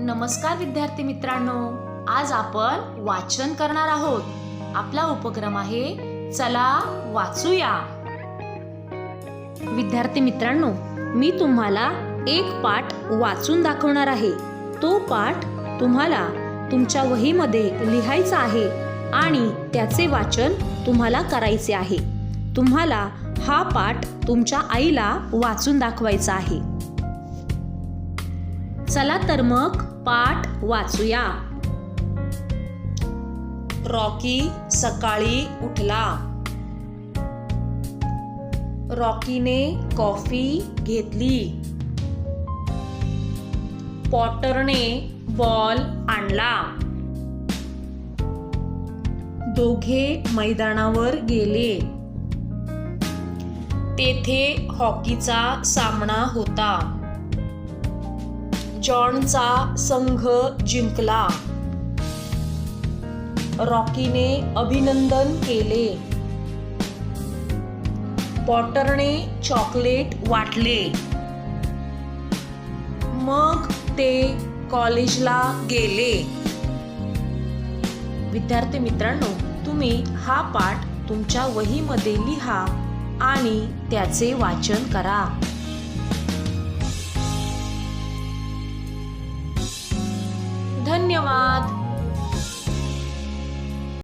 नमस्कार विद्यार्थी मित्रांनो आज आपण वाचन करणार आहोत. आपला उपक्रम आहे चला वाचूया. विद्यार्थी मित्रांनो मी तुम्हाला एक पाठ वाचून दाखवणार आहे. तो पाठ तुम्हाला तुमच्या वहीमध्ये लिहायचा आहे आणि त्याचे वाचन तुम्हाला करायचे आहे. तुम्हाला हा पाठ तुमच्या आईला वाचून दाखवायचा आहे. चला तर मग पाठ वाचूया. रॉकी सकाळी उठला. रॉकीने कॉफी घेतली. पॉटरने बॉल आणला. दोघे मैदानावर गेले. तेथे हॉकीचा सामना होता. जॉनचा संघ जिंकला. रॉकीने अभिनंदन केले. पॉटरने चॉकलेट वाटले. मग ते कॉलेजला गेले. विद्यार्थी मित्रांनो तुम्ही हा पाठ तुमच्या वहीमध्ये लिहा आणि त्याचे वाचन करा. धन्यवाद